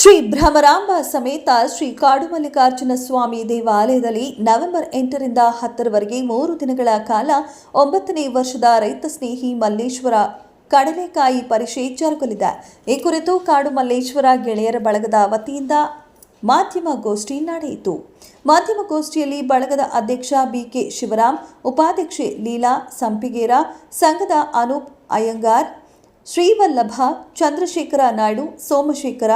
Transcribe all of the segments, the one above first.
ಶ್ರೀ ಭ್ರಮರಾಂಬ ಸಮೇತ ಶ್ರೀ ಕಾಡುಮಲ್ಲಿಕಾರ್ಜುನ ಸ್ವಾಮಿ ದೇವಾಲಯದಲ್ಲಿ ನವೆಂಬರ್ ಎಂಟರಿಂದ ಹತ್ತರವರೆಗೆ ಮೂರು ದಿನಗಳ ಕಾಲ ಒಂಬತ್ತನೇ ವರ್ಷದ ರೈತ ಸ್ನೇಹಿ ಮಲ್ಲೇಶ್ವರ ಕಡಲೆಕಾಯಿ ಪರಿಷೆ ಜರುಗಲಿದೆ. ಈ ಕುರಿತು ಕಾಡು ಮಲ್ಲೇಶ್ವರ ಗೆಳೆಯರ ಬಳಗದ ವತಿಯಿಂದ ಮಾಧ್ಯಮ ಗೋಷ್ಠಿ ನಡೆಯಿತು. ಮಾಧ್ಯಮ ಗೋಷ್ಠಿಯಲ್ಲಿ ಬಳಗದ ಅಧ್ಯಕ್ಷ ಬಿಕೆ ಶಿವರಾಮ್, ಉಪಾಧ್ಯಕ್ಷೆ ಲೀಲಾ ಸಂಪಿಗೇರ, ಸಂಘದ ಅನೂಪ್ ಅಯ್ಯಂಗಾರ್, ಶ್ರೀವಲ್ಲಭ, ಚಂದ್ರಶೇಖರ ನಾಯ್ಡು, ಸೋಮಶೇಖರ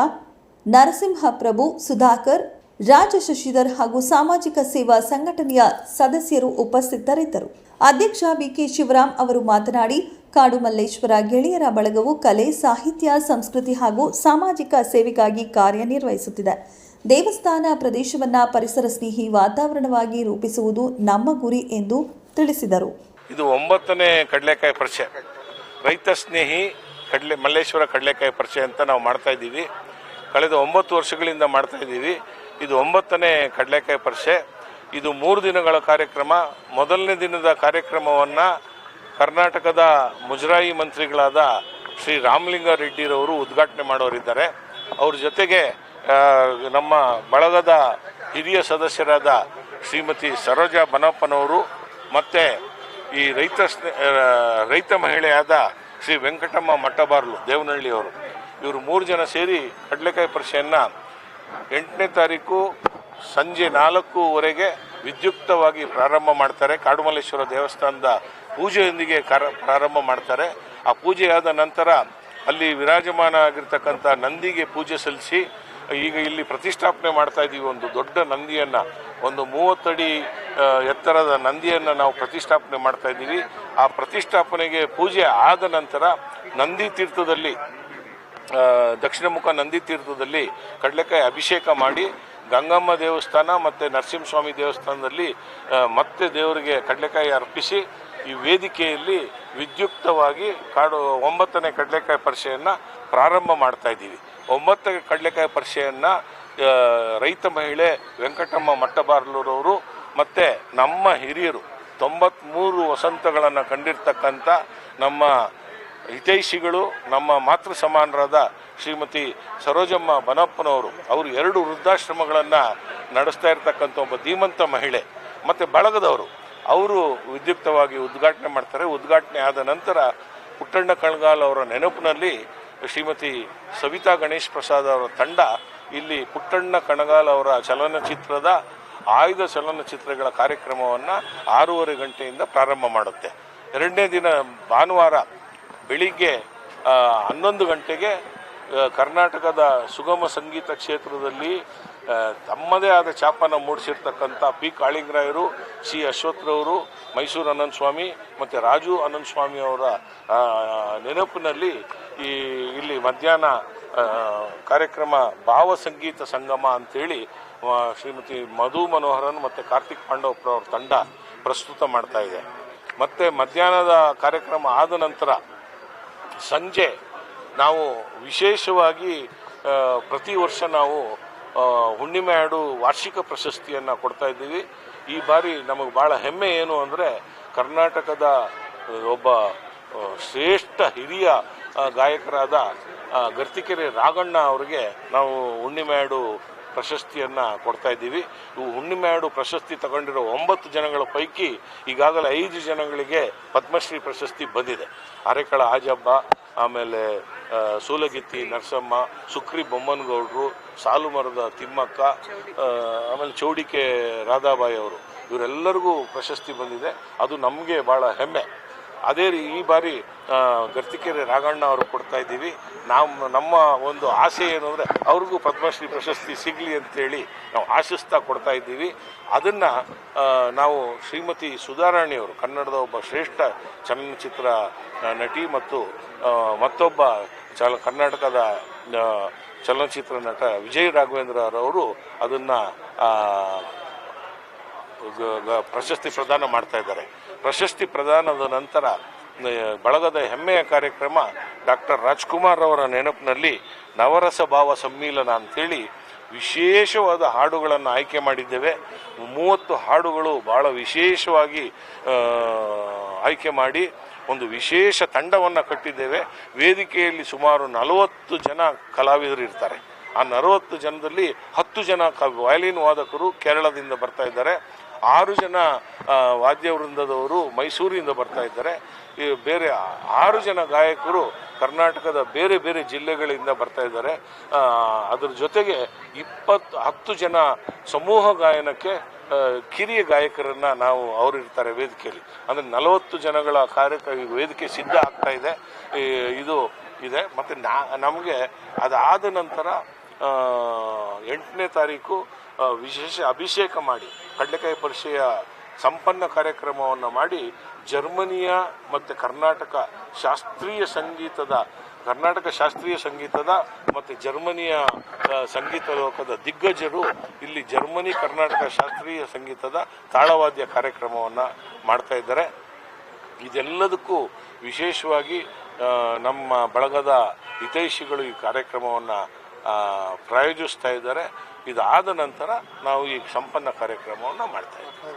ನರಸಿಂಹ ಪ್ರಭು ಸುಧಾಕರ್ ರಾಜ ಶಶಿಧರ್ ಹಾಗೂ ಸಾಮಾಜಿಕ ಸೇವಾ ಸಂಘಟನೆಯ ಸದಸ್ಯರು ಉಪಸ್ಥಿತರಿದ್ದರು. ಅಧ್ಯಕ್ಷ ಬಿಕೆ ಶಿವರಾಮ್ ಅವರು ಮಾತನಾಡಿ ಕಾಡು ಮಲ್ಲೇಶ್ವರ ಗೆಳೆಯರ ಬಳಗವು ಕಲೆ, ಸಾಹಿತ್ಯ, ಸಂಸ್ಕೃತಿ ಹಾಗೂ ಸಾಮಾಜಿಕ ಸೇವೆಗಾಗಿ ಕಾರ್ಯನಿರ್ವಹಿಸುತ್ತಿದೆ. ದೇವಸ್ಥಾನ ಪ್ರದೇಶವನ್ನ ಪರಿಸರ ಸ್ನೇಹಿ ವಾತಾವರಣವಾಗಿ ರೂಪಿಸುವುದು ನಮ್ಮ ಗುರಿ ಎಂದು ತಿಳಿಸಿದರು. ಇದು ಒಂಬತ್ತನೇ ಕಡಲೆಕಾಯಿ ಪರಿಚಯ. ರೈತ ಸ್ನೇಹಿ ಕಡಲೆ ಮಲ್ಲೇಶ್ವರ ಕಡಲೆಕಾಯಿ ಪರಿಚಯ ಅಂತ ನಾವು ಮಾಡ್ತಾ ಇದ್ದೀವಿ. ಕಳೆದ ಒಂಬತ್ತು ವರ್ಷಗಳಿಂದ ಮಾಡ್ತಾ ಇದ್ದೀವಿ. ಇದು ಒಂಬತ್ತನೇ ಕಡಲೆಕಾಯಿ ಪರಿಷೆ ಇದು ಮೂರು ದಿನಗಳ ಕಾರ್ಯಕ್ರಮ. ಮೊದಲನೇ ದಿನದ ಕಾರ್ಯಕ್ರಮವನ್ನು ಕರ್ನಾಟಕದ ಮುಜರಾಯಿ ಮಂತ್ರಿಗಳಾದ ಶ್ರೀ ರಾಮಲಿಂಗ ರೆಡ್ಡಿರವರು ಉದ್ಘಾಟನೆ ಮಾಡೋರಿದ್ದಾರೆ. ಅವ್ರ ಜೊತೆಗೆ ನಮ್ಮ ಬಳಗದ ಹಿರಿಯ ಸದಸ್ಯರಾದ ಶ್ರೀಮತಿ ಸರೋಜಾ ಬನಪ್ಪನವರು ಮತ್ತು ಈ ರೈತ ರೈತ ಮಹಿಳೆಯಾದ ಶ್ರೀ ವೆಂಕಟಮ್ಮ ಮಟ್ಟಬಾರ್ಲು, ದೇವನಹಳ್ಳಿಯವರು. ಇವರು ಮೂರು ಜನ ಸೇರಿ ಕಡಲೆಕಾಯಿ ಪರಿಷೆಯನ್ನು ಎಂಟನೇ ತಾರೀಕು ಸಂಜೆ ನಾಲ್ಕೂವರೆಗೆ ವಿದ್ಯುಕ್ತವಾಗಿ ಪ್ರಾರಂಭ ಮಾಡ್ತಾರೆ. ಕಾಡುಮಲ್ಲೇಶ್ವರ ದೇವಸ್ಥಾನದ ಪೂಜೆಯೊಂದಿಗೆ ಕಾರ, ಪ್ರಾರಂಭ ಮಾಡ್ತಾರೆ. ಆ ಪೂಜೆಯಾದ ನಂತರ ಅಲ್ಲಿ ವಿರಾಜಮಾನ ಆಗಿರ್ತಕ್ಕಂಥ ನಂದಿಗೆ ಪೂಜೆ ಸಲ್ಲಿಸಿ, ಈಗ ಇಲ್ಲಿ ಪ್ರತಿಷ್ಠಾಪನೆ ಮಾಡ್ತಾ ಇದ್ದೀವಿ ಒಂದು ದೊಡ್ಡ ನಂದಿಯನ್ನು, ಒಂದು ಮೂವತ್ತಡಿ ಎತ್ತರದ ನಂದಿಯನ್ನು ನಾವು ಪ್ರತಿಷ್ಠಾಪನೆ ಮಾಡ್ತಾ ಇದ್ದೀವಿ ಆ ಪ್ರತಿಷ್ಠಾಪನೆಗೆ ಪೂಜೆ ಆದ ನಂತರ ನಂದಿ ತೀರ್ಥದಲ್ಲಿ ದಕ್ಷಿಣ ಮುಖ ನಂದಿ ತೀರ್ಥದಲ್ಲಿ ಕಡಲೆಕಾಯಿ ಅಭಿಷೇಕ ಮಾಡಿ ಗಂಗಮ್ಮ ದೇವಸ್ಥಾನ ಮತ್ತು ನರಸಿಂಹಸ್ವಾಮಿ ದೇವಸ್ಥಾನದಲ್ಲಿ ಮತ್ತೆ ದೇವರಿಗೆ ಕಡಲೆಕಾಯಿ ಅರ್ಪಿಸಿ ಈ ವೇದಿಕೆಯಲ್ಲಿ ವಿದ್ಯುಕ್ತವಾಗಿ ಕಾಡು ಒಂಬತ್ತನೇ ಕಡಲೆಕಾಯಿ ಪರಿಷೆಯನ್ನು ಪ್ರಾರಂಭ ಮಾಡ್ತಾ ಇದ್ದೀವಿ. ಒಂಬತ್ತನೇ ಕಡಲೆಕಾಯಿ ಪರಿಷೆಯನ್ನು ರೈತ ಮಹಿಳೆ ವೆಂಕಟಮ್ಮ ಮಟ್ಟಬಾರ್ಲೂರವರು ಮತ್ತು ನಮ್ಮ ಹಿರಿಯರು ತೊಂಬತ್ತ್ಮೂರು ವಸಂತಗಳನ್ನು ಕಂಡಿರ್ತಕ್ಕಂಥ ನಮ್ಮ ಹಿತೈಷಿಗಳು ನಮ್ಮ ಮಾತೃ ಸಮಾನರಾದ ಶ್ರೀಮತಿ ಸರೋಜಮ್ಮ ಬನಪ್ಪನವರು, ಅವರು ಎರಡು ವೃದ್ಧಾಶ್ರಮಗಳನ್ನು ನಡೆಸ್ತಾ ಇರತಕ್ಕಂಥ ಒಬ್ಬ ಧೀಮಂತ ಮಹಿಳೆ ಮತ್ತು ಬಳಗದವರು. ಅವರು ವಿದ್ಯುಕ್ತವಾಗಿ ಉದ್ಘಾಟನೆ ಮಾಡ್ತಾರೆ. ಉದ್ಘಾಟನೆ ಆದ ನಂತರ ಪುಟ್ಟಣ್ಣ ಕಣಗಾಲ್ ಅವರ ನೆನಪಿನಲ್ಲಿ ಶ್ರೀಮತಿ ಸವಿತಾ ಗಣೇಶ್ ಪ್ರಸಾದ್ ಅವರ ತಂಡ, ಇಲ್ಲಿ ಪುಟ್ಟಣ್ಣ ಕಣಗಾಲ್ ಅವರ ಚಲನಚಿತ್ರದ ಆಯ್ದ ಚಲನಚಿತ್ರಗಳ ಕಾರ್ಯಕ್ರಮವನ್ನು ಆರೂವರೆ ಗಂಟೆಯಿಂದ ಪ್ರಾರಂಭ ಮಾಡುತ್ತೆ. ಎರಡನೇ ದಿನ ಭಾನುವಾರ ಬೆಳಿಗ್ಗೆ ಹನ್ನೊಂದು ಗಂಟೆಗೆ ಕರ್ನಾಟಕದ ಸುಗಮ ಸಂಗೀತ ಕ್ಷೇತ್ರದಲ್ಲಿ ತಮ್ಮದೇ ಆದ ಛಾಪನ ಮೂಡಿಸಿರ್ತಕ್ಕಂಥ ಪಿ ಕಾಳಿಂಗರಾಯರು ಸಿ ಅಶ್ವಥ್ರವರು ಮೈಸೂರು ಅನಂತ ಸ್ವಾಮಿ ಮತ್ತು ರಾಜು ಅನಂತ ಸ್ವಾಮಿ ಅವರ ನೆನಪಿನಲ್ಲಿ ಈ ಇಲ್ಲಿ ಮಧ್ಯಾಹ್ನ ಕಾರ್ಯಕ್ರಮ ಭಾವ ಸಂಗೀತ ಸಂಗಮ ಅಂತೇಳಿ ಆ, ಶ್ರೀಮತಿ ಮಧು ಮನೋಹರನ್ ಮತ್ತು ಕಾರ್ತಿಕ್ ಪಾಂಡವಪ್ರವ್ರ ತಂಡ ಪ್ರಸ್ತುತ ಮಾಡ್ತಾ ಇದೆ. ಮತ್ತು ಮಧ್ಯಾಹ್ನದ ಕಾರ್ಯಕ್ರಮ ಆದ ನಂತರ ಸಂಜೆ ನಾವು ವಿಶೇಷವಾಗಿ ಪ್ರತಿ ವರ್ಷ ನಾವು ಹುಣ್ಣಿಮೆ ಹಾಡು ವಾರ್ಷಿಕ ಪ್ರಶಸ್ತಿಯನ್ನು ಕೊಡ್ತಾ ಇದ್ದೀವಿ. ಈ ಬಾರಿ ನಮಗೆ ಭಾಳ ಹೆಮ್ಮೆ ಏನು ಅಂದರೆ, ಕರ್ನಾಟಕದ ಒಬ್ಬ ಶ್ರೇಷ್ಠ ಹಿರಿಯ ಗಾಯಕರಾದ ಗರ್ತಿಕೆರೆ ರಾಘಣ್ಣ ಅವರಿಗೆ ನಾವು ಹುಣ್ಣಿಮೆ ಹಾಡು ಪ್ರಶಸ್ತಿಯನ್ನು ಕೊಡ್ತಾ ಇದ್ದೀವಿ. ಇವು ಹುಣ್ಣಿಮೆ ಹಾಡು ಪ್ರಶಸ್ತಿ ತಗೊಂಡಿರೋ ಒಂಬತ್ತು ಜನಗಳ ಪೈಕಿ ಈಗಾಗಲೇ ಐದು ಜನಗಳಿಗೆ ಪದ್ಮಶ್ರೀ ಪ್ರಶಸ್ತಿ ಬಂದಿದೆ. ಅರೆಕಳ ಆಜಬ್ಬ ಆಮೇಲೆ ಸೂಲಗಿತ್ತಿ, ನರಸಮ್ಮ, ಸುಕ್ರಿ ಬೊಮ್ಮನಗೌಡರು ಸಾಲು ಮರದ ತಿಮ್ಮಕ್ಕ ಆಮೇಲೆ ಚೌಡಿಕೆ ರಾಧಾಬಾಯಿ ಅವರು. ಇವರೆಲ್ಲರಿಗೂ ಪ್ರಶಸ್ತಿ ಬಂದಿದೆ. ಅದು ನಮಗೆ ಭಾಳ ಹೆಮ್ಮೆ. ಅದೇ ರೀ, ಈ ಬಾರಿ ಗರ್ತಿಕೆರೆ ರಾಘಣ್ಣ ಅವರು ಕೊಡ್ತಾ ಇದ್ದೀವಿ. ನಾವು ನಮ್ಮ ಒಂದು ಆಸೆ ಏನು ಅಂದರೆ, ಅವ್ರಿಗೂ ಪದ್ಮಶ್ರೀ ಪ್ರಶಸ್ತಿ ಸಿಗಲಿ ಅಂತೇಳಿ ನಾವು ಆಶಿಸ್ತಾ ಕೊಡ್ತಾ ಇದ್ದೀವಿ. ಅದನ್ನು ನಾವು ಶ್ರೀಮತಿ ಸುಧಾರಾಣಿಯವರು ಕನ್ನಡದ ಒಬ್ಬ ಶ್ರೇಷ್ಠ ಚಲನಚಿತ್ರ ನಟಿ ಮತ್ತು ಮತ್ತೊಬ್ಬ ಚಲ, ಕರ್ನಾಟಕದ ಚಲನಚಿತ್ರ ನಟ ವಿಜಯ್ ರಾಘವೇಂದ್ರ ಅವರು ಅದನ್ನು ಪ್ರಶಸ್ತಿ ಪ್ರದಾನ ಮಾಡ್ತಾ ಇದ್ದಾರೆ. ಪ್ರಶಸ್ತಿ ಪ್ರದಾನದ ನಂತರ ಬಳಗದ ಹೆಮ್ಮೆಯ ಕಾರ್ಯಕ್ರಮ ಡಾಕ್ಟರ್ ರಾಜ್ಕುಮಾರ್ ಅವರ ನೆನಪಿನಲ್ಲಿ ನವರಸ ಭಾವ ಸಮ್ಮಿಲನ ಅಂತೇಳಿ ವಿಶೇಷವಾದ ಹಾಡುಗಳನ್ನು ಆಯ್ಕೆ ಮಾಡಿದ್ದೇವೆ. ಮೂವತ್ತು ಹಾಡುಗಳು ಭಾಳ ವಿಶೇಷವಾಗಿ ಆಯ್ಕೆ ಮಾಡಿ ಒಂದು ವಿಶೇಷ ತಂಡವನ್ನು ಕಟ್ಟಿದ್ದೇವೆ. ವೇದಿಕೆಯಲ್ಲಿ ಸುಮಾರು ನಲವತ್ತು ಜನ ಕಲಾವಿದರು ಇರ್ತಾರೆ. ಆ ನಲವತ್ತು ಜನದಲ್ಲಿ ಹತ್ತು ಜನ ಕ, ವಯಲಿನ್ ವಾದಕರು ಕೇರಳದಿಂದ ಬರ್ತಾ ಇದ್ದಾರೆ. ಆರು ಜನ ವಾದ್ಯವೃಂದದವರು ವಾದ್ಯ ವೃಂದದವರು ಮೈಸೂರಿನಿಂದ ಬರ್ತಾ ಇದ್ದಾರೆ. ಬೇರೆ ಆರು ಜನ ಗಾಯಕರು ಕರ್ನಾಟಕದ ಬೇರೆ ಬೇರೆ ಜಿಲ್ಲೆಗಳಿಂದ ಬರ್ತಾ ಇದ್ದಾರೆ. ಅದರ ಜೊತೆಗೆ ಇಪ್ಪತ್ತು, ಹತ್ತು ಜನ ಸಮೂಹ ಗಾಯನಕ್ಕೆ ಕಿರಿಯ ಗಾಯಕರನ್ನ ನಾವು ಅವರು ಇರ್ತಾರೆ ವೇದಿಕೆಯಲ್ಲಿ. ಅಂದರೆ ನಲವತ್ತು ಜನಗಳ ಕಾರ್ಯಕ್ರಮ ವೇದಿಕೆ ಸಿದ್ಧ ಆಗ್ತಾ ಇದೆ. ಇದು ಇದೆ. ಮತ್ತು ನಾ, ನಮಗೆ ಅದಾದ ನಂತರ ಎಂಟನೇ ತಾರೀಕು ವಿಶೇಷ ಅಭಿಷೇಕ ಮಾಡಿ, ಕಡಲೆಕಾಯಿ ಪರಿಷೆಯ ಸಂಪನ್ನ ಕಾರ್ಯಕ್ರಮವನ್ನು ಮಾಡಿ, ಜರ್ಮನಿಯ ಮತ್ತು ಕರ್ನಾಟಕ ಶಾಸ್ತ್ರೀಯ ಸಂಗೀತದ, ಕರ್ನಾಟಕ ಶಾಸ್ತ್ರೀಯ ಸಂಗೀತದ ಮತ್ತು ಜರ್ಮನಿಯ ಸಂಗೀತ ಲೋಕದ ದಿಗ್ಗಜರು ಇಲ್ಲಿ ಜರ್ಮನಿ, ಕರ್ನಾಟಕ ಶಾಸ್ತ್ರೀಯ ಸಂಗೀತದ ತಾಳವಾದ್ಯ ಕಾರ್ಯಕ್ರಮವನ್ನು ಮಾಡ್ತಾ ಇದ್ದಾರೆ. ಇದೆಲ್ಲದಕ್ಕೂ ವಿಶೇಷವಾಗಿ ನಮ್ಮ ಬಳಗದ ಹಿತೈಷಿಗಳು ಈ ಕಾರ್ಯಕ್ರಮವನ್ನು ಪ್ರಾಯೋಜಿಸ್ತಾ ಇದ್ದಾರೆ. ಇದಾದ ನಂತರ ನಾವು ಈ ಸಂಪನ್ನ ಕಾರ್ಯಕ್ರಮವನ್ನು ಮಾಡ್ತಾ ಇದ್ದೀವಿ